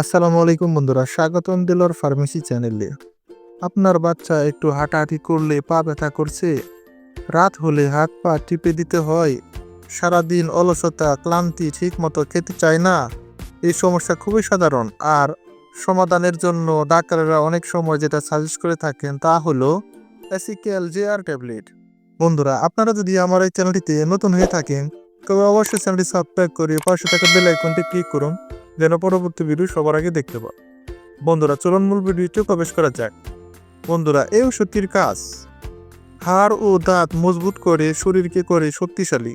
আসসালামু আলাইকুম বন্ধুরা, স্বাগতম দিলর ফার্মেসি চ্যানেলে। আপনার বাচ্চা একটু হাঁটাহাঁটি করলে পা ব্যথা করছে, রাত হলে হাত পা টিপে দিতে হয়, সারাদিন অলসতা, ক্লান্তি ঠিক মতো খেতে চায় না, এই সমস্যা খুবই সাধারণ। আর সমাধানের জন্য ডাক্তাররা অনেক সময় যেটা সাজেস্ট করে থাকেন তা হলো অ্যাসিক্যাল জেআর ট্যাবলেট বন্ধুরা, আপনারা যদি আমার এই চ্যানেলটিতে নতুন হয়ে থাকেন, তবে অবশ্যই চ্যানেলটি সাবস্ক্রাইব করে পাশে থাকা বেল আইকনটি ক্লিক করুন। যেন পরবর্তী ভিডিও সবার আগে দেখতে পান বন্ধুরা, চলুন মূল ভিডিওতে প্রবেশ করা যাক। বন্ধুরা, এই ওষুধটির কাজ। হাড় ও দাঁত মজবুত করে, শরীরকে করে শক্তিশালী।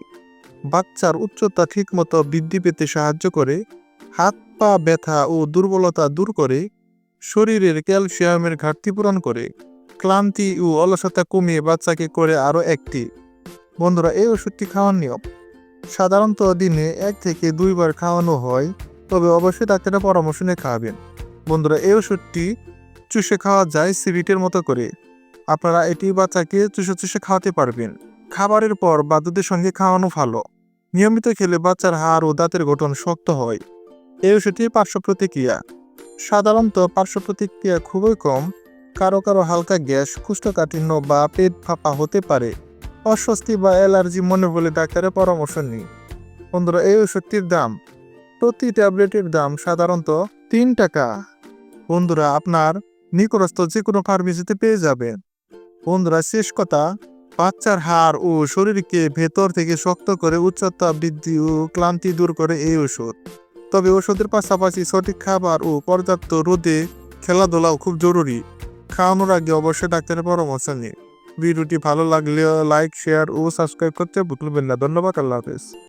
বাচ্চার উচ্চতা ঠিকমতো বৃদ্ধি পেতে সাহায্য করে। হাত, পা ব্যথা ও দুর্বলতা দূর করে। শরীরের ক্যালসিয়ামের ঘাটতি পূরণ করে। ক্লান্তি ও অলসতা কমিয়ে বাচ্চাকে করে আরও একটি। বন্ধুরা, এই ওষুধটি খাওয়ার নিয়ম। সাধারণত দিনে এক থেকে দুইবার খাওয়ানো হয়। তবে অবশ্যই ডাক্তারের পরামর্শ নিয়ে খাওয়াবেন। বন্ধুরা, এই ওষুধটি চুষে খাওয়া যায় সিরিটের মতো করে। আপনারা এটি বাচ্চাকে চুষে চুষে খাওয়াতে পারবেন। খাবারের পর বা দুধের সঙ্গে খাওয়ানো ভালো। নিয়মিত খেলে বাচ্চার হাড় ও দাঁতের গঠন শক্ত হয়। এই ওষুধটির পার্শ্ব প্রতিক্রিয়া সাধারণত পার্শ্ব প্রতিক্রিয়া খুবই কম। কারও কারও হালকা গ্যাস, কুষ্ঠকাঠিন্য বা পেট ফাঁপা হতে পারে। অস্বস্তি বা অ্যালার্জি মনে বলে ডাক্তারের পরামর্শ নিই বন্ধুরা, এই ওষুধটির দাম প্রতি ট্যাবলেটের দাম সাধারণত তিন টাকা। বন্ধুরা, আপনার নিকটস্থ যে কোনো ফার্মেসিতে পেয়ে যাবেন। বন্ধুরা, শেষ কথা, বাচ্চার হাড় ও শরীরকে ভেতর থেকে শক্ত করে উচ্চতা বৃদ্ধি ও ক্লান্তি দূর করে এই ওষুধ। তবে ওষুধের পাশাপাশি সঠিক খাবার ও পর্যাপ্ত রোদে খেলাধুলাও খুব জরুরি। খাওয়ানোর আগে অবশ্যই ডাক্তারের পরামর্শ নিন। ভিডিওটি ভালো লাগলে লাইক, শেয়ার ও সাবস্ক্রাইব করতে ভুলবেন না। ধন্যবাদ, আল্লাহ হাফেজ।